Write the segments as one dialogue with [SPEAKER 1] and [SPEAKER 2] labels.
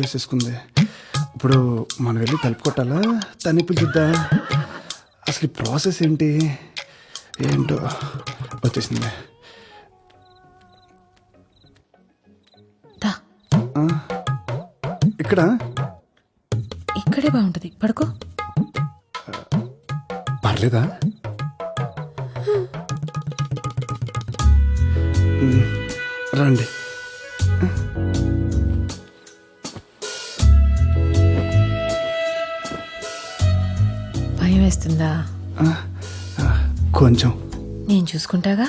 [SPEAKER 1] వేసేసుకుంది. ఇప్పుడు మనం వెళ్ళి తలుపు కొట్టాలా తన్ని పిలిచిద్దా అసలు ప్రాసెస్ ఏంటి? ఏంటో వచ్చేసింది. ఇక్కడ?
[SPEAKER 2] ఇక్కడే బాగుంటది. పడుకో.
[SPEAKER 1] పర్లేదా? రండి. ఆ, కొంచెం.
[SPEAKER 2] నేను చూసుకుంటాగా?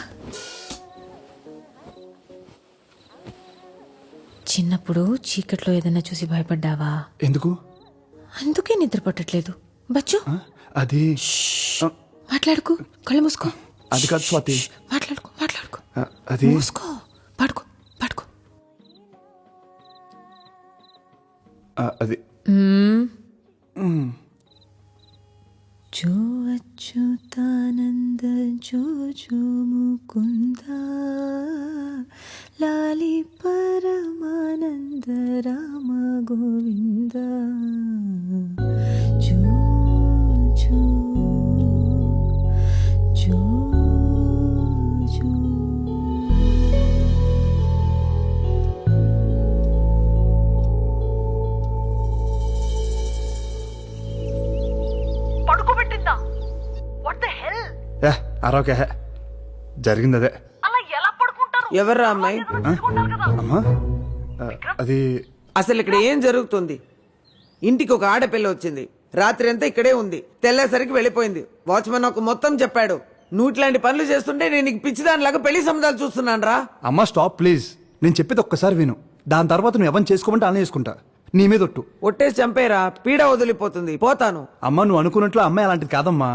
[SPEAKER 2] చిన్నప్పుడు చీకట్లో ఏదైనా చూసి భయపడ్డావా?
[SPEAKER 1] ఎందుకు?
[SPEAKER 2] అందుకే నిద్ర పట్టట్లేదు. బచ్చు.
[SPEAKER 1] అది
[SPEAKER 2] మాట్లాడుకో. కళ్ళు మూసుకో.
[SPEAKER 1] అది కాదు స్వాతి.
[SPEAKER 2] మాట్లాడుకో మాట్లాడుకో.
[SPEAKER 1] అది
[SPEAKER 2] మూసుకో. పడుకో పడుకో.
[SPEAKER 1] అది
[SPEAKER 2] जो अच्युतानन्द जो जो मुकुन्द लाली परमानन्द राम गोविन्द जो जो जो
[SPEAKER 1] అరవకే జరిగింది అదే
[SPEAKER 3] అలా ఎలా పడుకుంటారు?
[SPEAKER 4] ఎవర్రా అమ్మాయి?
[SPEAKER 1] అమ్మా? అది
[SPEAKER 4] అసలు ఇక్కడ ఏం జరుగుతుంది? ఇంటికి ఒక ఆడపిల్ల వచ్చింది. రాత్రి అంతా ఇక్కడే ఉంది. తెల్లేసరికి వెళ్ళిపోయింది. వాచ్మెన్ నాకు మొత్తం చెప్పాడు. నువ్వు ఇట్లాంటి పనులు చేస్తుంటే నేను నీకు పిచ్చిదానిలాగా పెళ్ళి సంబంధాలు చూస్తున్నాను రా
[SPEAKER 1] అమ్మా స్టాప్ ప్లీజ్ నేను చెప్పేది ఒక్కసారి విను. దాని తర్వాత నువ్వు ఎవరిని చేసుకోమంటే అలా చేసుకుంటా. నీ మీద ఒట్టు.
[SPEAKER 4] ఒట్టేసి చంపేరా. పీడ వదిలిపోతుంది. పోతాను.
[SPEAKER 1] అమ్మ నువ్వు అనుకున్నట్లు అమ్మాయి అలాంటిది కాదమ్మా.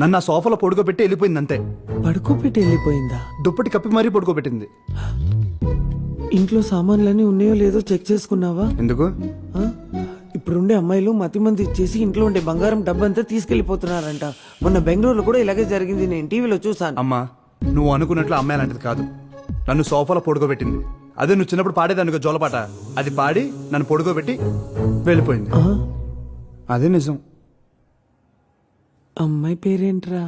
[SPEAKER 1] నన్ను ఆ సోఫాలో పడుకోబెట్టి వెళ్ళిపోయింది అంతే.
[SPEAKER 4] పడుకోబెట్టి వెళ్ళిపోయిందా?
[SPEAKER 1] దుప్పటి కప్పి మరీ పడుకోబెట్టింది.
[SPEAKER 4] ఇంట్లో సామాన్లన్నీ ఉన్నాయో లేదో చెక్ చేసుకున్నావా?
[SPEAKER 1] ఎందుకు?
[SPEAKER 4] ఇప్పుడుండే అమ్మాయిలు మతి మంది ఇచ్చేసి ఇంట్లో ఉండే బంగారం డబ్బంతా తీసుకెళ్ళిపోతున్నారంట మొన్న బెంగళూరులో కూడా ఇలాగే జరిగింది నేను టీవీలో చూసాను
[SPEAKER 1] అమ్మా నువ్వు అనుకున్నట్లు అమ్మాయి అలాంటిది కాదు. నన్ను సోఫాలో పడుకోబెట్టింది. అదే నువ్వు చిన్నప్పుడు పాడేదానికి జోలపాట. అది పాడి నన్ను పడుకోబెట్టి వెళ్ళిపోయింది? అదే నిజం.
[SPEAKER 4] అమ్మాయి పేరేంట్రా?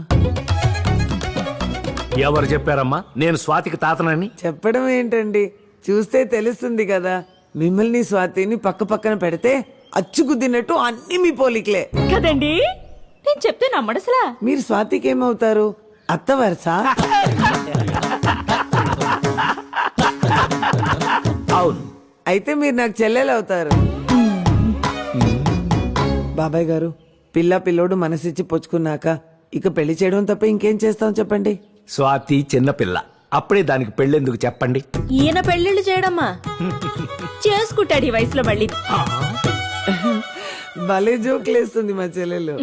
[SPEAKER 5] ఎవరు చెప్పారమ్మా? నేను స్వాతికి తాతనని?
[SPEAKER 4] చెప్పడం ఏంటండి? చూస్తే తెలుస్తుంది కదా. మిమ్మల్ని స్వాతిని పక్క పక్కన పెడితే అచ్చుకుద్దినట్టు అన్ని మీ పోలికలే.
[SPEAKER 3] కదండి? నేను చెప్తే నమ్మడసలా
[SPEAKER 4] మీరు స్వాతికి ఏమవుతారు? అత్త వరస?
[SPEAKER 5] అవును.
[SPEAKER 4] అయితే మీరు నాకు చెల్లెలు అవుతారు బాబాయ్ గారు పిల్ల పిల్లోడు మనసిచ్చి పుచ్చుకున్నాక ఇక పెళ్ళి చేయడం తప్ప ఇంకేం చేస్తాం చెప్పండి?
[SPEAKER 5] స్వాతి చిన్నపిల్ల అప్పుడే దానికి పెళ్ళెందుకు చెప్పండి?
[SPEAKER 3] ఈయన పెళ్ళిళ్ళు చేయడమ్మా. చేసుకుంటాడు ఈ వయసులో మళ్ళీ.
[SPEAKER 4] భలే జోకులేస్తుంది మా చెల్లెలు.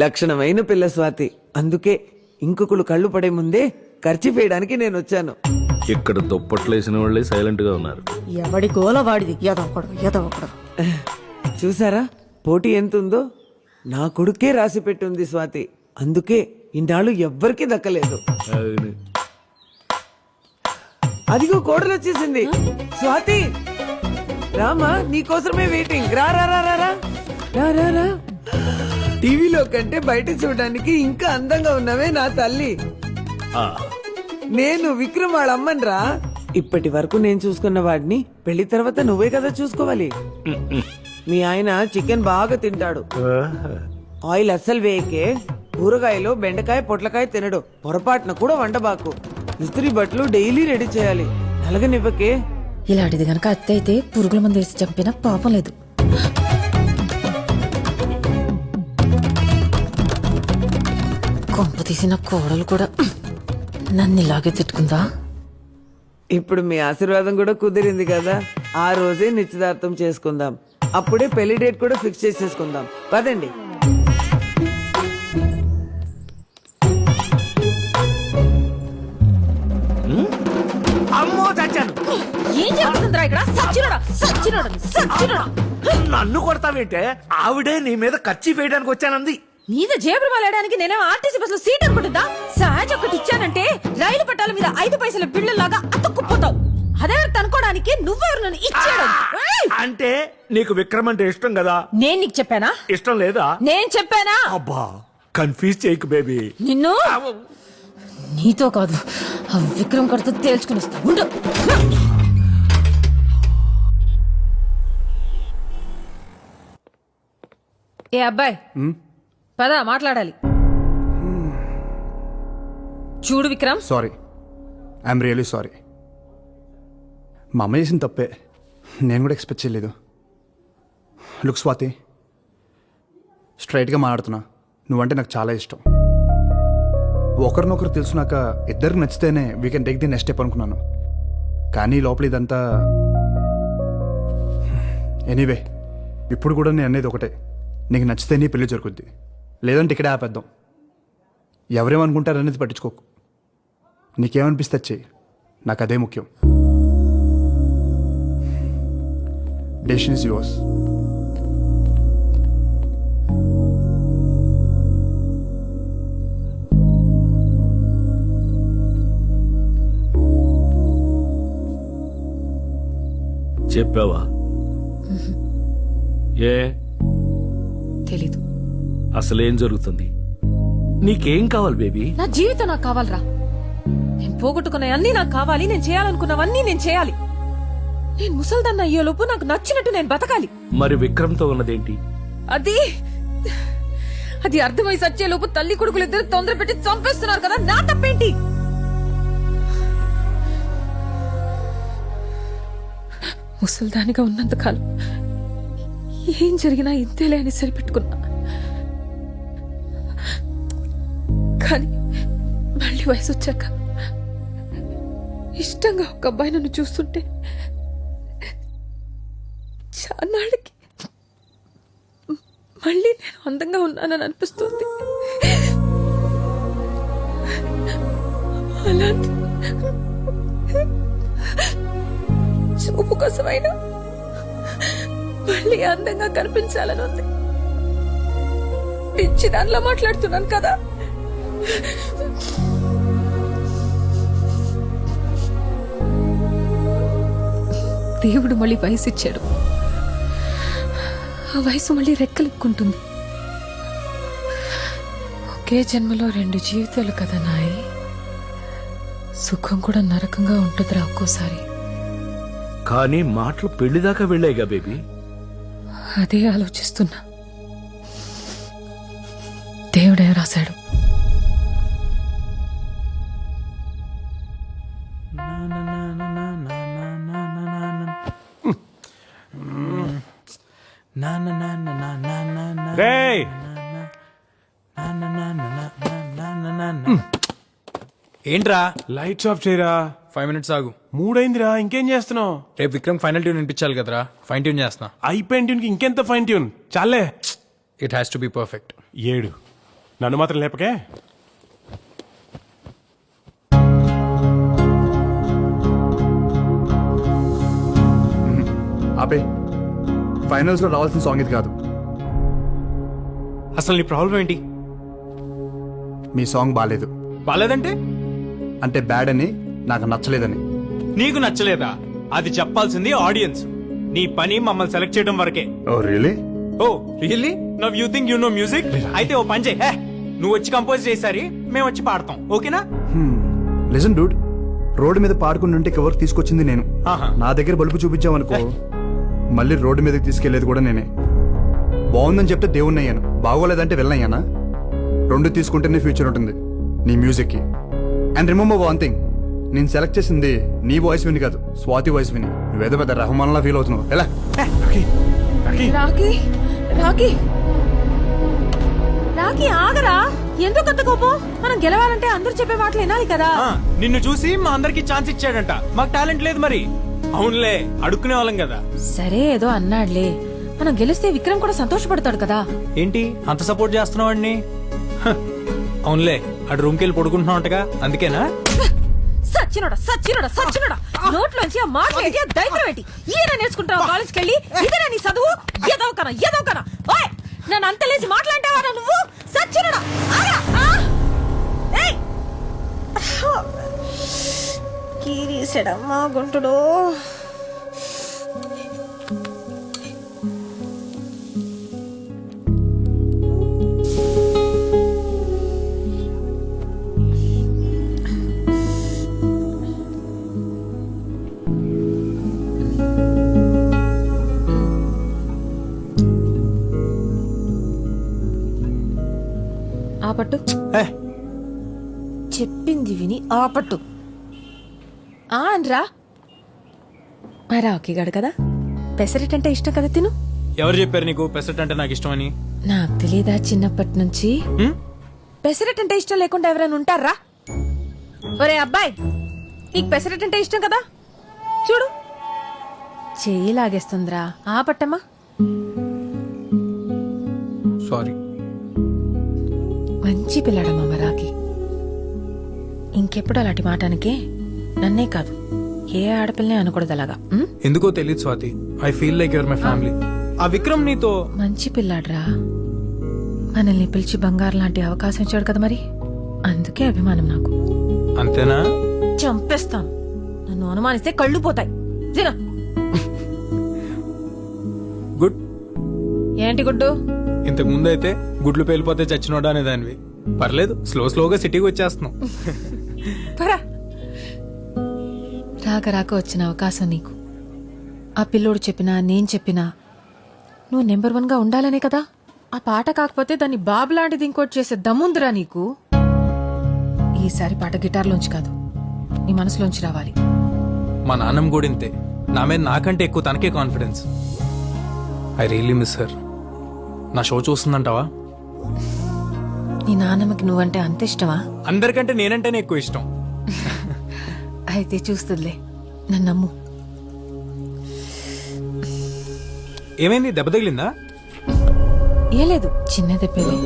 [SPEAKER 4] లక్షణమైన పిల్ల స్వాతి. అందుకే ఇంకొకళ్ళు కళ్ళు పడే ముందే ఖర్చు వేయడానికి నేను వచ్చాను.
[SPEAKER 5] ఇక్కడ దుప్పట్లు వేసిన వాళ్ళే సైలెంట్గా ఉన్నారు.
[SPEAKER 3] ఎవడి గోల వాడిది
[SPEAKER 4] చూసారా? పోటీ ఎంత ఉందో నా కొడుకే రాసి పెట్టుంది స్వాతి. అందుకే ఇన్నాళ్ళు ఎవ్వరికీ దక్కలేదు. అదిగో కోడలు వచ్చేసింది స్వాతి! రామా నీకోసమే వెయిటింగ్. రా రా రా రా రా. రా రా రా. టీవీలో కంటే బయట చూడడానికి ఇంకా అందంగా ఉన్నావే నా తల్లి.
[SPEAKER 5] ఆ,
[SPEAKER 4] నేను విక్రమ్ వాళ్ళ అమ్మని రా ఇప్పటి వరకు నేను చూసుకున్న వాడిని పెళ్ళి తర్వాత నువ్వే కదా చూసుకోవాలి. మీ ఆయన చికెన్ బాగా తింటాడు. ఆయిల్ అస్సలు వేయకే కూరగాయలు బెండకాయ పొట్లకాయ తినడు. పొరపాటున కూడా వండబాకు. ఇస్త్రీ బట్టలు డైలీ రెడీ చేయాలి. నలగనివ్వకే.
[SPEAKER 2] ఇలాంటిది గనక అత్త అయితే పురుగుల మందు వేసి చంపినా పాపం లేదు. కొంప తీసిన కోడలు కూడా నన్ను ఇలాగే తిట్టుకుందా?
[SPEAKER 4] ఇప్పుడు మీ ఆశీర్వాదం కూడా కుదిరింది కదా. ఆ రోజే నిశ్చితార్థం చేసుకుందాం. అప్పుడే పెళ్ళి డేట్ కూడా ఫిక్స్ చేసేసుకుందాం. పదండి.
[SPEAKER 5] అమ్మో చచ్చాను.
[SPEAKER 2] ఏం జరుగుతుందిరా ఇక్కడ? సచ్చినోడా సచ్చినోడా సచ్చినోడా.
[SPEAKER 5] నన్ను కొడతావేంటే ఆవిడే నీ మీద కచ్చి వేయడానికి వచ్చానంది.
[SPEAKER 2] మీద జేబులు వెళ్ళడానికి నేనే ఆర్టీసీ బస్లో సీట్ అనుకుంటుందా? సహజ ఒకటి ఇచ్చానంటే రైలు పట్టాల మీద ఐదు పైసల బిళ్ళలాగా అతుక్కుపోతావు. అదే అనుకోవడానికి నువ్వెవరు నన్ను ఇచ్చాడు!
[SPEAKER 5] అంటే నీకు విక్రమ్ అంటే ఇష్టం కదా?
[SPEAKER 2] నేను నీకు చెప్పానా?
[SPEAKER 5] ఇష్టం లేదా?
[SPEAKER 2] నేను చెప్పానా?
[SPEAKER 5] అబ్బా కన్ఫ్యూజ్ చేయకు బేబీ
[SPEAKER 2] నిన్ను? నీతో కాదు. ఆ విక్రమ్ కడితో తేల్చుకుని వస్తా. ఉండు. ఏ అబ్బాయి పద మాట్లాడాలి. చూడు Vikram.
[SPEAKER 1] Sorry I'm really sorry మా అమ్మ చేసిన తప్పే. నేను కూడా ఎక్స్పెక్ట్ చేయలేదు. లుక్ స్వాతి స్ట్రైట్గా మాట్లాడుతున్నా. నువ్వంటే నాకు చాలా ఇష్టం. ఒకరినొకరు తెలుసునాక ఇద్దరికి నచ్చితేనే we can take the next step అనుకున్నాను. కానీ లోపల ఇదంతా ఎనీవే ఇప్పుడు కూడా నేను అనేది ఒకటే. నీకు నచ్చితే నీ పెళ్ళి జరుగుద్ది. లేదంటే ఇక్కడే ఆపేద్దాం. ఎవరేమనుకుంటారనేది పట్టించుకోకు. నీకేమనిపిస్తే చెయ్యి. నాకు అదే ముఖ్యం. డెసిషన్ ఇస్ యువర్స్
[SPEAKER 5] చెప్పావా ఏ
[SPEAKER 2] తెలీదు.
[SPEAKER 5] అసలేం జరుగుతుంది? నీకేం కావాలి బేబీ?
[SPEAKER 2] నా జీవితం నాకు కావాలరా. నేను పోగొట్టుకున్న అన్ని నాకు కావాలి నేను చేయాలనుకున్నవన్నీ నేను చేయాలి. నేను ముసల్దాన్న అయ్యేలోపు నాకు నచ్చినట్టు నేను బతకాలి.
[SPEAKER 5] మరి విక్రమ్తో ఉన్నదేంటి?
[SPEAKER 2] అది అది అర్థమై సచ్చేలోపు తల్లి కొడుకులు ఇద్దరు తొందర పెట్టి చంపేస్తున్నారు కదా నా తప్పేంటి? ముసల్దానిగా ఉన్నంత కాలం ఏం జరిగినా ఇంతేలే అని సరిపెట్టుకున్నా. కానీ మళ్ళీ వయసు వచ్చాక ఇష్టంగా ఒక అబ్బాయి నన్ను చూస్తుంటే చాన్నాళ్ళకి మళ్ళీ నేను అందంగా ఉన్నానని అనిపిస్తుంది. అలాంటి చూపు కోసమైనా మళ్ళీ అందంగా కనిపించాలని ఉంది. పిచ్చి దానిలో మాట్లాడుతున్నాను కదా. దేవుడు మళ్ళీ వయసు ఇచ్చాడు. ఆ వయసు మళ్ళీ రెక్కలెక్కుంటుంది ఒకే జన్మలో రెండు జీవితాలు కదా నాయి. సుఖం కూడా నరకంగా ఉంటుందిరా ఒక్కోసారి.
[SPEAKER 5] కానీ మాటలు పెళ్ళిదాకా వెళ్ళాయిగా బేబీ?
[SPEAKER 2] అదే ఆలోచిస్తున్నా.
[SPEAKER 6] రేయ్.
[SPEAKER 7] ఏంట్రా?
[SPEAKER 6] లైట్స్ ఆఫ్ చేయరా.
[SPEAKER 7] ఫైవ్ మినిట్స్ ఆగు.
[SPEAKER 6] మూడైందిరా ఇంకేం చేస్తున్నావు?
[SPEAKER 7] రేపు విక్రమ్ ఫైనల్ ట్యూన్ వినిపించాలి కదరా. ఫైన్ ట్యూన్ చేస్తున్నా.
[SPEAKER 6] అయిపోయిన ట్యూన్కి ఇంకెంత ఫైన్ ట్యూన్? చాలే.
[SPEAKER 7] It has to be perfect
[SPEAKER 6] ఏడు. నన్ను మాత్రం లేపకే?
[SPEAKER 1] ఆపే. ఫైనల్స్లో రావాల్సిన సాంగ్ ఇది కాదు.
[SPEAKER 7] అసలు నీ ప్రాబ్లం ఏంటి?
[SPEAKER 1] మీ సాంగ్ బాగాలేదు
[SPEAKER 7] బాలేదంటే?
[SPEAKER 1] అంటే బ్యాడ్ అని నాకు నచ్చలేదని.
[SPEAKER 7] నీకు నచ్చలేదా? అది చెప్పాల్సింది ఆడియన్స్ నీ పని మమ్మల్ని సెలెక్ట్ చేయడం వరకే.
[SPEAKER 1] ఓ really
[SPEAKER 7] oh really now you think you know music అయితే ఓ పని చేయి. హే, నువ్వు వచ్చి కంపోజ్ చేసారి మేము వచ్చి పాడతాం. ఓకేనా?
[SPEAKER 1] లిజన్ డూడ్ రోడ్డు మీద పాడుకుని ఉంటే ఎవరు తీసుకొచ్చింది నేను.
[SPEAKER 7] ఆహా.
[SPEAKER 1] నా దగ్గర బలుపు చూపించావనుకో మళ్ళీ రోడ్డు మీదకి తీసుకెళ్ళేది కూడా నేనే. బాగుందని చెప్తే దేవుణ్ణి అయ్యాను. బాగోలేదంటే వెళ్ళనయ్యానా రెండు తీసుకుంటేనే ఫ్యూచర్ ఉంటుంది. నీ మ్యూజిక్కి. అండ్ రిమెంబర్ వన్ థింగ్ నేను సెలెక్ట్ చేసింది నీ వాయిస్ విని కాదు. స్వాతి వాయిస్ విని. నువ్వేదో పెద్ద రహమాన్లా ఫీల్ అవుతున్నావు. ఎలా?
[SPEAKER 2] రాకి రాకి రాకి ఆగరా. ఎందుకు అంత కోపం? మనం గెలవాలంటే అందరూ చెప్పే మాటలు వినాలి కదా.
[SPEAKER 7] ఆ, నిన్ను చూసి మా అందరికి ఛాన్స్ ఇచ్చాడంట. మాకు టాలెంట్ లేదు మరి. అవునులే అడుక్కునే వాళ్ళం కదా.
[SPEAKER 2] సరే ఏదో అన్నాడులే. మనం గెలిస్తే విక్రమ్ కూడా సంతోషపడతాడు కదా.
[SPEAKER 7] ఏంటి? అంత సపోర్ట్ చేస్తున్నావు వాడిని హ, అవునులే అటు రూమ్కి వెళ్ళి పడుకుంటున్నావు అంతేనా
[SPEAKER 2] సచ్చినోడా సచ్చినోడా సచ్చినోడా. నోట్లోంచి ఆ మాట ఏంటి? ఆ దైత్యం ఏంటి? ఈయన నేర్చుకుంటావు కాలేజ్కి వెళ్ళి ఇదేనా నీ చదువు? ఏదో కన ఏదో కన ఓయ్ నన్ను అంత లేచి మాట్లాంటావా నువ్వు? సచ్చినోడా ఆరా! ఏయ్! కీరి తీసాడమ్మా గుంటుడు. ఆ పట్టు
[SPEAKER 7] ఏ?
[SPEAKER 2] చెప్పింది విని ఆ పట్టు ఆ అనరా మా రావుకిగాడు కదా? పెసరెట్ అంటే ఇష్టం కదా తిను.
[SPEAKER 7] ఎవరు చెప్పారు నీకు పెసరట్ అంటే నాకు ఇష్టమని?
[SPEAKER 2] నాకు తెలీదా చిన్నప్పటి నుంచి? పెసరెట్ అంటే ఇష్టం లేకుండా ఎవరైనా ఉంటారా? ఒరే అబ్బాయి నీకు పెసరెట్ అంటే ఇష్టం కదా? చూడు. చెయ్యి లాగేస్తుందిరా. ఆ పట్టమ్మా
[SPEAKER 7] సారీ.
[SPEAKER 2] మంచి పిల్లాడమ్మా మరాకి? ఇంకెప్పుడు అలాంటి మాటానికే నన్నే కాదు. ఏ ఆడపిల్లనే అనకూడదు అలాగా? ఉం?
[SPEAKER 7] ఎందుకో తెలియదు Swathi. I feel like your my family ఆ. విక్రమ్ నీతో
[SPEAKER 2] మంచి పిల్లాడ్రా. మనల్ని పిలిచి బంగారు లాంటి అవకాశం ఇచ్చాడు కదా మరి? అందుకే అభిమానం నాకు.
[SPEAKER 7] అంతేనా?
[SPEAKER 2] చంపేస్తాను. నన్ను అనుమానిస్తే కళ్ళు పోతాయి. తిన.
[SPEAKER 7] గుడ్.
[SPEAKER 2] ఏంటి గుడ్డు?
[SPEAKER 7] ఇంతకు ముందు అయితే గుడ్లు పేలిపోతే చచ్చినోడా అనే దానివి. పర్లేదు స్లో స్లోగా సిటీకి వచ్చేస్తున్నాం.
[SPEAKER 2] పరా. రాక రాక వచ్చిన అవకాశం నీకు. ఆ పిల్లోడు చెప్పినా నేను చెప్పినా నువ్వు నెంబర్ వన్గా ఉండాలనే కదా? ఆ పాట కాకపోతే దాన్ని బాబు లాంటిది ఇంకోటి చేసే దమ్ముందిరా నీకు. ఈసారి పాట గిటార్లోంచి కాదు నీ మనసులోంచి రావాలి.
[SPEAKER 7] మా నాన్నమ్మ కూడా ఇంతే నా మీద నాకంటే ఎక్కువ తనకే confidence I really miss her నా షో చూస్తుందంటావా?
[SPEAKER 2] నీ నాన్నమ్మకి నువ్వంటే అంత ఇష్టమా?
[SPEAKER 7] అందరికంటే నేనంటేనే ఎక్కువ ఇష్టం.
[SPEAKER 2] అయితే చూస్తుందిలే నన్ను నమ్ము.
[SPEAKER 7] ఏమైంది? దెబ్బ తగిలిందా?
[SPEAKER 2] ఏ లేదు చిన్న దెబ్బలే